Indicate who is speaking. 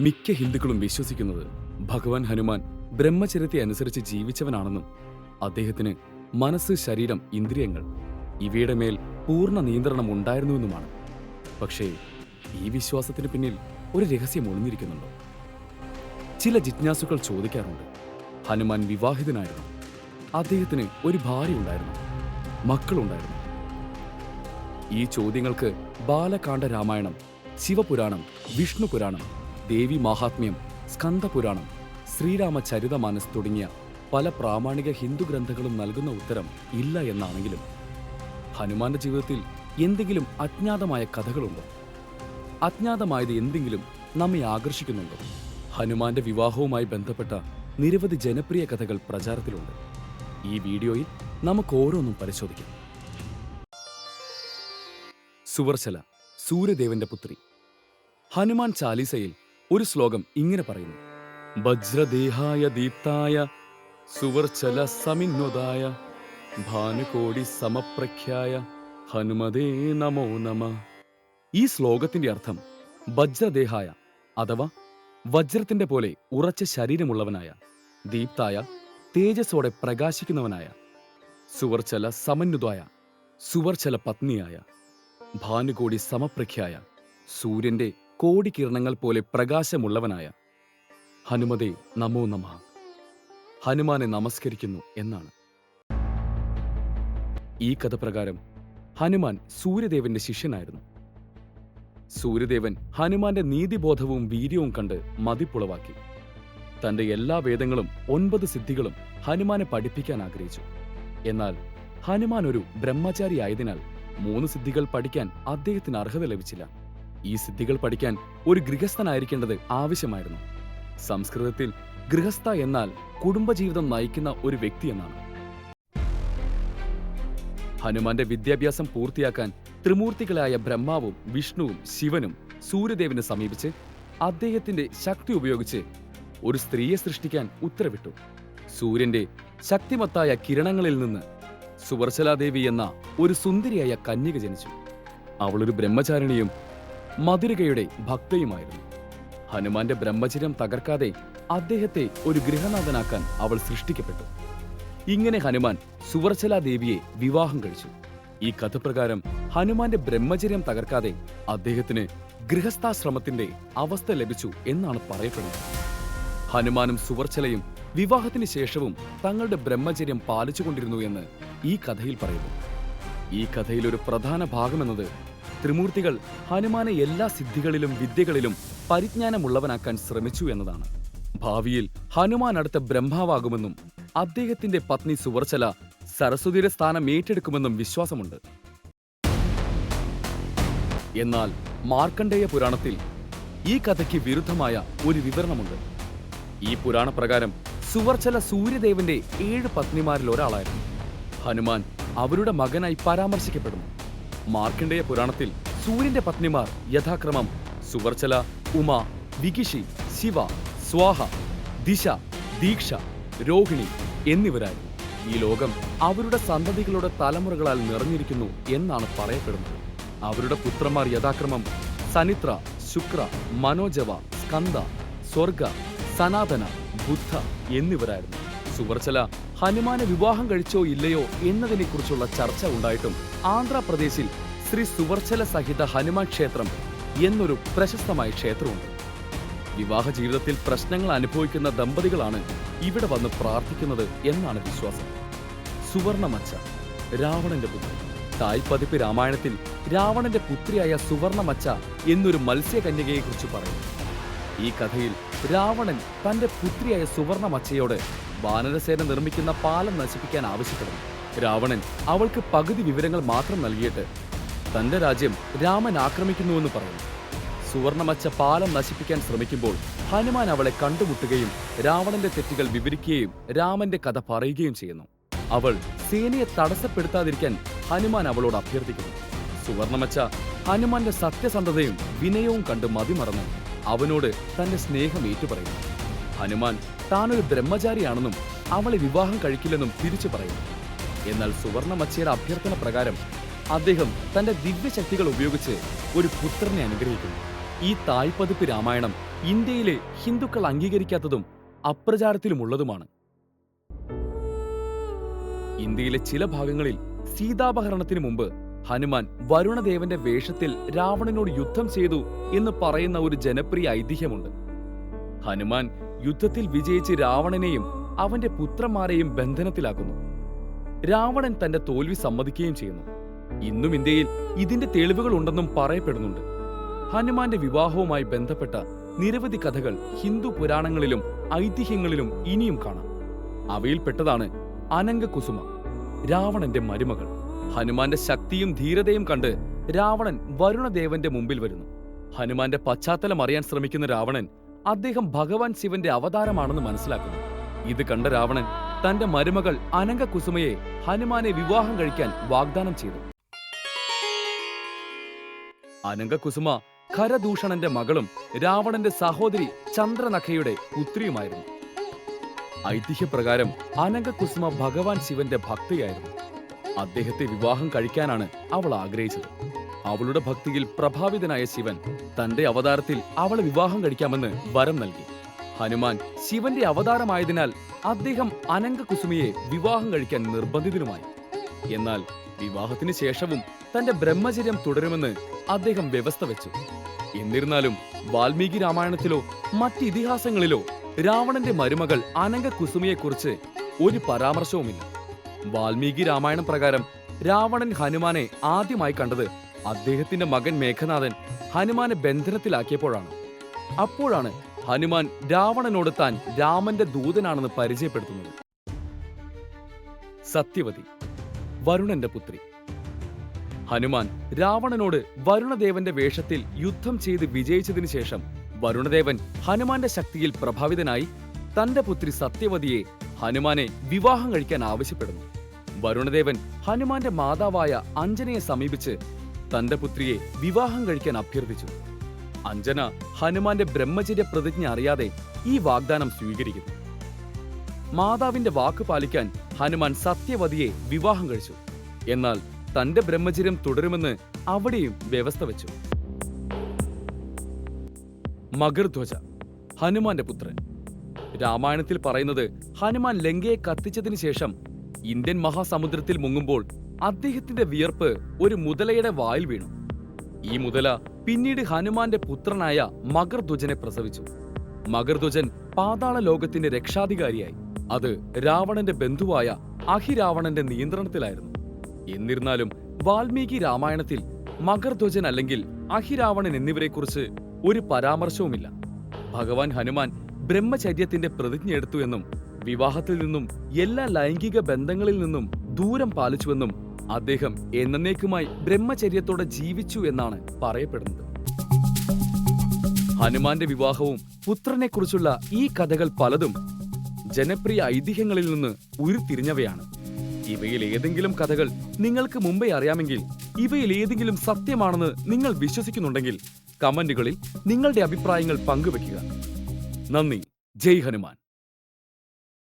Speaker 1: മിക്ക ഹിന്ദുക്കളും വിശ്വസിക്കുന്നത് ഭഗവാൻ ഹനുമാൻ ബ്രഹ്മചര്യത്തെ അനുസരിച്ച് ജീവിച്ചവനാണെന്നും അദ്ദേഹത്തിന് മനസ്സ് ശരീരം ഇന്ദ്രിയങ്ങൾ ഇവയുടെ മേൽ പൂർണ നിയന്ത്രണം ഉണ്ടായിരുന്നുവെന്നുമാണ്. പക്ഷേ ഈ വിശ്വാസത്തിന് പിന്നിൽ ഒരു രഹസ്യം ഒളിഞ്ഞിരിക്കുന്നുണ്ടോ. ചില ജിജ്ഞാസുക്കൾ ചോദിക്കാറുണ്ട് ഹനുമാൻ വിവാഹിതനായിരുന്നു അദ്ദേഹത്തിന് ഒരു ഭാര്യ ഉണ്ടായിരുന്നു മക്കളുണ്ടായിരുന്നു. ഈ ചോദ്യങ്ങൾക്ക് ബാലകാണ്ഡ രാമായണം ശിവപുരാണം വിഷ്ണു പുരാണം ദേവി മാഹാത്മ്യം സ്കന്ദപുരാണം ശ്രീരാമചരിതമാനസ് തുടങ്ങിയ പല പ്രാമാണിക ഹിന്ദു ഗ്രന്ഥങ്ങളും നൽകുന്ന ഉത്തരം ഇല്ല എന്നാണെങ്കിലും ഹനുമാന്റെ ജീവിതത്തിൽ എന്തെങ്കിലും അജ്ഞാതമായ കഥകളുണ്ടോ? അജ്ഞാതമായത് എന്തെങ്കിലും നമ്മെ ആകർഷിക്കുന്നുണ്ടോ? ഹനുമാന്റെ വിവാഹവുമായി ബന്ധപ്പെട്ട നിരവധി ജനപ്രിയ കഥകൾ പ്രചാരത്തിലുണ്ട്. ഈ വീഡിയോയിൽ നമുക്ക് ഓരോന്നും പരിശോധിക്കാം. സുവർശല സൂര്യദേവന്റെ പുത്രി. ഹനുമാൻ ചാലീസയിൽ ഒരു ശ്ലോകം ഇങ്ങനെ പറയുന്നു. വജ്രദേഹായ ദീപ്തായ സുവർച്ചല സമിന്നോദായ ഭാനുകോടി സമപ്രഖ്യായ ഹനുമതേ നമോ നമ. ഈ ശ്ലോകത്തിന്റെ അർത്ഥം വജ്രദേഹായ അഥവാ വജ്രത്തിന്റെ പോലെ ഉറച്ച ശരീരമുള്ളവനായ ദീപ്തായ തേജസ്സോടെ പ്രകാശിക്കുന്നവനായ സുവർച്ചല സമന്വിതായ സുവർച്ചല പത്നിയായ ഭാനുകോടി സമപ്രഖ്യായ സൂര്യന്റെ കോടികിരണങ്ങൾ പോലെ പ്രകാശമുള്ളവനായ. ഹനുമതേ നമോ നമ. ഹനുമാനെ നമസ്കരിക്കുന്നു എന്നാണ്. ഈ കഥ പ്രകാരം ഹനുമാൻ സൂര്യദേവന്റെ ശിഷ്യനായിരുന്നു. സൂര്യദേവൻ ഹനുമാന്റെ നീതിബോധവും വീര്യവും കണ്ട് മതിപ്പുളവാക്കി. തന്റെ എല്ലാ വേദങ്ങളും ഒൻപത് സിദ്ധികളും ഹനുമാനെ പഠിപ്പിക്കാൻ ആഗ്രഹിച്ചു. എന്നാൽ ഹനുമാൻ ഒരു ബ്രഹ്മചാരി ആയതിനാൽ മൂന്ന് സിദ്ധികൾ പഠിക്കാൻ അദ്ദേഹത്തിന് അർഹത ലഭിച്ചില്ല. ഈ സിദ്ധികൾ പഠിക്കാൻ ഒരു ഗൃഹസ്ഥനായിരിക്കേണ്ടത് ആവശ്യമായിരുന്നു. സംസ്കൃതത്തിൽ ഗൃഹസ്ഥ എന്നാൽ കുടുംബജീവിതം നയിക്കുന്ന ഒരു വ്യക്തി എന്നാണ്. ഹനുമാന്റെ വിദ്യാഭ്യാസം പൂർത്തിയാക്കാൻ ത്രിമൂർത്തികളായ ബ്രഹ്മാവും വിഷ്ണുവും ശിവനും സൂര്യദേവനെ സമീപിച്ച് അദ്ദേഹത്തിന്റെ ശക്തി ഉപയോഗിച്ച് ഒരു സ്ത്രീയെ സൃഷ്ടിക്കാൻ ഉത്തരവിട്ടു. സൂര്യന്റെ ശക്തിമത്തായ കിരണങ്ങളിൽ നിന്ന് സുവർശലാദേവി എന്ന ഒരു സുന്ദരിയായ കന്യക ജനിച്ചു. അവളൊരു ബ്രഹ്മചാരിണിയും മധുരികയുടെ ഭക്തയുമായിരുന്നു. ഹനുമാന്റെ ബ്രഹ്മചര്യം തകർക്കാതെ അദ്ദേഹത്തെ ഒരു ഗൃഹനാഥനാക്കാൻ അവൾ സൃഷ്ടിക്കപ്പെട്ടു. ഇങ്ങനെ ഹനുമാൻ സുവർച്ചലാദേവിയെ വിവാഹം കഴിച്ചു. ഈ കഥപ്രകാരം ഹനുമാന്റെ ബ്രഹ്മചര്യം തകർക്കാതെ അദ്ദേഹത്തിന് ഗൃഹസ്ഥാശ്രമത്തിന്റെ അവസ്ഥ ലഭിച്ചു എന്നാണ് പറയപ്പെടുന്നത്. ഹനുമാനും സുവർച്ചലയും വിവാഹത്തിന് ശേഷവും തങ്ങളുടെ ബ്രഹ്മചര്യം പാലിച്ചുകൊണ്ടിരുന്നു എന്ന് ഈ കഥയിൽ പറയുന്നു. ഈ കഥയിൽ ഒരു പ്രധാന ഭാഗമെന്നത് ത്രിമൂർത്തികൾ ഹനുമാനെ എല്ലാ സിദ്ധികളിലും വിദ്യകളിലും പരിജ്ഞാനമുള്ളവനാക്കാൻ ശ്രമിച്ചു എന്നതാണ്. ഭാവിയിൽ ഹനുമാൻ അടുത്ത ബ്രഹ്മാവാകുമെന്നും അദ്ദേഹത്തിന്റെ പത്നി സുവർച്ചല സരസ്വതിയുടെ സ്ഥാനം ഏറ്റെടുക്കുമെന്നും വിശ്വാസമുണ്ട്. എന്നാൽ മാർക്കണ്ഡേയ പുരാണത്തിൽ ഈ കഥയ്ക്ക് വിരുദ്ധമായ ഒരു വിവരണമുണ്ട്. ഈ പുരാണപ്രകാരം സുവർച്ചല സൂര്യദേവന്റെ ഏഴ് പത്നിമാരിൽ ഒരാളായിരുന്നു. ഹനുമാൻ അവരുടെ മകനായി പരാമർശിക്കപ്പെടുന്നു. മാർക്കണ്ഡേയ പുരാണത്തിൽ സൂര്യന്റെ പത്നിമാർ യഥാക്രമം സുവർച്ചല ഉമ വികിഷി ശിവ സ്വാഹ ദിശ ദീക്ഷ രോഹിണി എന്നിവരായിരുന്നു ഈ ലോകം അവരുടെ സന്തതികളുടെ തലമുറകളാൽ നിറഞ്ഞിരിക്കുന്നു എന്നാണ് പറയപ്പെടുന്നത്. അവരുടെ പുത്രന്മാർ യഥാക്രമം സനിത്ര ശുക്ര മനോജവ സ്കന്ദ സ്വർഗ സനാതന ബുദ്ധ എന്നിവരായിരുന്നു. സുവർച്ചല ഹനുമാനെ വിവാഹം കഴിച്ചോ ഇല്ലയോ എന്നതിനെക്കുറിച്ചുള്ള ചർച്ച ഉണ്ടായിട്ടും ആന്ധ്രാപ്രദേശിൽ ശ്രീ സുവർച്ചല സഹിത ഹനുമാൻ ക്ഷേത്രം എന്നൊരു പ്രശസ്തമായ ക്ഷേത്രമുണ്ട്. വിവാഹ ജീവിതത്തിൽ പ്രശ്നങ്ങൾ അനുഭവിക്കുന്ന ദമ്പതികളാണ് ഇവിടെ വന്ന് പ്രാർത്ഥിക്കുന്നത് എന്നാണ് വിശ്വാസം. സുവർണമച്ച രാവണന്റെ പുത്രൻ തായ്പതിപ്പ് രാമായണത്തിൽ രാവണന്റെ പുത്രിയായ സുവർണമച്ച എന്നൊരു മത്സ്യകന്യകയെക്കുറിച്ച് പറയുന്നു. ഈ കഥയിൽ രാവണൻ തന്റെ പുത്രിയായ സുവർണമച്ചയോട് വാനരസേന നിർമ്മിക്കുന്ന പാലം നശിപ്പിക്കാൻ ആവശ്യപ്പെടുന്നു. രാവണൻ അവൾക്ക് പകുതി വിവരങ്ങൾ മാത്രം നൽകിയിട്ട് തന്റെ രാജ്യം രാമൻ ആക്രമിക്കുന്നുവെന്ന് പറയുന്നു. സുവർണമച്ച പാലം നശിപ്പിക്കാൻ ശ്രമിക്കുമ്പോൾ ഹനുമാൻ അവളെ കണ്ടുമുട്ടുകയും രാവണന്റെ തെറ്റുകൾ വിവരിക്കുകയും രാമന്റെ കഥ പറയുകയും ചെയ്യുന്നു. അവൾ സേനയെ തടസ്സപ്പെടുത്താതിരിക്കാൻ ഹനുമാൻ അവളോട് അഭ്യർത്ഥിക്കുന്നു. സുവർണമച്ച ഹനുമാന്റെ സത്യസന്ധതയും വിനയവും കണ്ട് മതിമറന്ന്. അവനോട് തന്റെ സ്നേഹം ഏറ്റുപറയുന്നു. ഹനുമാൻ താനൊരു ബ്രഹ്മചാരിയാണെന്നും അവളെ വിവാഹം കഴിക്കില്ലെന്നും തിരിച്ചു പറയുന്നു. എന്നാൽ സുവർണമച്ചയുടെ അഭ്യർത്ഥന പ്രകാരം അദ്ദേഹം തന്റെ ദിവ്യശക്തികൾ ഉപയോഗിച്ച് ഒരു പുത്രനെ അനുഗ്രഹിക്കുന്നു. ഈ തായ്പതിപ്പ് രാമായണം ഇന്ത്യയിലെ ഹിന്ദുക്കൾ അംഗീകരിക്കാത്തതും അപ്രചാരത്തിലുമുള്ളതുമാണ്. ഇന്ത്യയിലെ ചില ഭാഗങ്ങളിൽ സീതാപഹരണത്തിന് മുമ്പ് ഹനുമാൻ വരുണദേവന്റെ വേഷത്തിൽ രാവണനോട് യുദ്ധം ചെയ്തു എന്ന് പറയുന്ന ഒരു ജനപ്രിയ ഐതിഹ്യമുണ്ട്. ഹനുമാൻ യുദ്ധത്തിൽ വിജയിച്ച് രാവണനെയും അവന്റെ പുത്രന്മാരെയും ബന്ധനത്തിലാക്കുന്നു. രാവണൻ തന്റെ തോൽവി സമ്മതിക്കുകയും ചെയ്യുന്നു. ഇന്നും ഇന്ത്യയിൽ ഇതിന്റെ തെളിവുകൾ ഉണ്ടെന്നും പറയപ്പെടുന്നുണ്ട്. ഹനുമാന്റെ വിവാഹവുമായി ബന്ധപ്പെട്ട നിരവധി കഥകൾ ഹിന്ദു പുരാണങ്ങളിലും ഐതിഹ്യങ്ങളിലും ഇനിയും കാണാം. അവയിൽപ്പെട്ടതാണ് അനങ്കകുസുമ രാവണന്റെ മരുമകൾ. ഹനുമാന്റെ ശക്തിയും ധീരതയും കണ്ട് രാവണൻ വരുണദേവന്റെ മുമ്പിൽ വരുന്നു. ഹനുമാന്റെ പശ്ചാത്തലം അറിയാൻ ശ്രമിക്കുന്ന രാവണൻ അദ്ദേഹം ഭഗവാൻ ശിവന്റെ അവതാരമാണെന്ന് മനസ്സിലാക്കുന്നു. ഇത് കണ്ട രാവണൻ തന്റെ മരുമകൾ അനങ്കകുസുമയെ ഹനുമാനെ വിവാഹം കഴിക്കാൻ വാഗ്ദാനം ചെയ്തു. അനങ്കകുസുമ ഖരദൂഷണന്റെ മകളും രാവണന്റെ സഹോദരി ചന്ദ്രനഖയുടെ പുത്രിയുമായിരുന്നു. ഐതിഹ്യപ്രകാരം അനങ്കകുസുമ ഭഗവാൻ ശിവന്റെ ഭക്തിയായിരുന്നു. അദ്ദേഹത്തെ വിവാഹം കഴിക്കാനാണ് അവൾ ആഗ്രഹിച്ചത്. അവളുടെ ഭക്തിയിൽ പ്രഭാവിതനായ ശിവൻ തന്റെ അവതാരത്തിൽ അവളെ വിവാഹം കഴിക്കാമെന്ന് വരം നൽകി. ഹനുമാൻ ശിവന്റെ അവതാരമായതിനാൽ അദ്ദേഹം അനങ്കകുസുമിയെ വിവാഹം കഴിക്കാൻ നിർബന്ധിതനുമായി. എന്നാൽ വിവാഹത്തിന് ശേഷവും തന്റെ ബ്രഹ്മചര്യം തുടരുമെന്ന് അദ്ദേഹം വ്യവസ്ഥ വെച്ചു. എന്നിരുന്നാലും വാൽമീകി രാമായണത്തിലോ മറ്റ് ഇതിഹാസങ്ങളിലോ രാവണന്റെ മരുമകൾ അനങ്കകുസുമിയെക്കുറിച്ച് ഒരു പരാമർശവുമില്ല. വാൽമീകി രാമായണം പ്രകാരം രാവണൻ ഹനുമാനെ ആദ്യമായി കണ്ടത് അദ്ദേഹത്തിന്റെ മകൻ മേഘനാഥൻ ഹനുമാനെ ബന്ധനത്തിലാക്കിയപ്പോഴാണ്. അപ്പോഴാണ് ഹനുമാൻ രാവണനോട് താൻ രാമന്റെ ദൂതനാണെന്ന് പരിചയപ്പെടുത്തുന്നത്. സത്യവതി വരുണന്റെ പുത്രി. ഹനുമാൻ രാവണനോട് വരുണദേവന്റെ വേഷത്തിൽ യുദ്ധം ചെയ്ത് വിജയിച്ചതിനു ശേഷം വരുണദേവൻ ഹനുമാന്റെ ശക്തിയിൽ പ്രഭാവിതനായി തന്റെ പുത്രി സത്യവതിയെ ഹനുമാനെ വിവാഹം കഴിക്കാൻ ആവശ്യപ്പെടുന്നു. വരുണദേവൻ ഹനുമാന്റെ മാതാവായ അഞ്ജനയെ സമീപിച്ച് തന്റെ പുത്രിയെ വിവാഹം കഴിക്കാൻ അഭ്യർത്ഥിച്ചു. അഞ്ജന ഹനുമാന്റെ ബ്രഹ്മചര്യ പ്രതിജ്ഞ അറിയാതെ ഈ വാഗ്ദാനം സ്വീകരിക്കുന്നു. മാതാവിന്റെ വാക്ക് പാലിക്കാൻ ഹനുമാൻ സത്യവതിയെ വിവാഹം കഴിച്ചു. എന്നാൽ തന്റെ ബ്രഹ്മചര്യം തുടരുമെന്ന് അവിടെയും വ്യവസ്ഥ വെച്ചു. മകർധ്വജ ഹനുമാന്റെ പുത്രൻ. രാമായണത്തിൽ പറയുന്നത് ഹനുമാൻ ലങ്കയെ കത്തിച്ചതിന് ശേഷം ഇന്ത്യൻ മഹാസമുദ്രത്തിൽ മുങ്ങുമ്പോൾ അദ്ദേഹത്തിന്റെ വിയർപ്പ് ഒരു മുതലയുടെ വായിൽ വീണു. ഈ മുതല പിന്നീട് ഹനുമാന്റെ പുത്രനായ മകർധ്വജനെ പ്രസവിച്ചു. മകർധ്വജൻ പാതാള ലോകത്തിന്റെ രക്ഷാധികാരിയായി. അത് രാവണന്റെ ബന്ധുവായ അഹിരാവണന്റെ നിയന്ത്രണത്തിലായിരുന്നു. എന്നിരുന്നാലും വാൽമീകി രാമായണത്തിൽ മകർധ്വജൻ അല്ലെങ്കിൽ അഹിരാവണൻ എന്നിവരെക്കുറിച്ച് ഒരു പരാമർശവുമില്ല. ഭഗവാൻ ഹനുമാൻ ബ്രഹ്മചര്യത്തിന്റെ പ്രതിജ്ഞ എടുത്തു എന്നും വിവാഹത്തിൽ നിന്നും എല്ലാ ലൈംഗിക ബന്ധങ്ങളിൽ നിന്നും ദൂരം പാലിച്ചുവെന്നും അദ്ദേഹം എന്നേക്കുമായി ബ്രഹ്മചര്യത്തോടെ ജീവിച്ചു എന്നാണ് പറയപ്പെടുന്നത്. ഹനുമാന്റെ വിവാഹവും പുത്രനെക്കുറിച്ചുള്ള ഈ കഥകൾ പലതും ജനപ്രിയ ഐതിഹ്യങ്ങളിൽ നിന്ന് ഉരുത്തിരിഞ്ഞവയാണ്. ഇവയിൽ ഏതെങ്കിലും കഥകൾ നിങ്ങൾക്ക് മുമ്പേ അറിയാമെങ്കിൽ ഇവയിൽ ഏതെങ്കിലും സത്യമാണെന്ന് നിങ്ങൾ വിശ്വസിക്കുന്നുണ്ടെങ്കിൽ കമന്റുകളിൽ നിങ്ങളുടെ അഭിപ്രായങ്ങൾ പങ്കുവെക്കുക നന്ദി. ജയ് ഹനുമാൻ.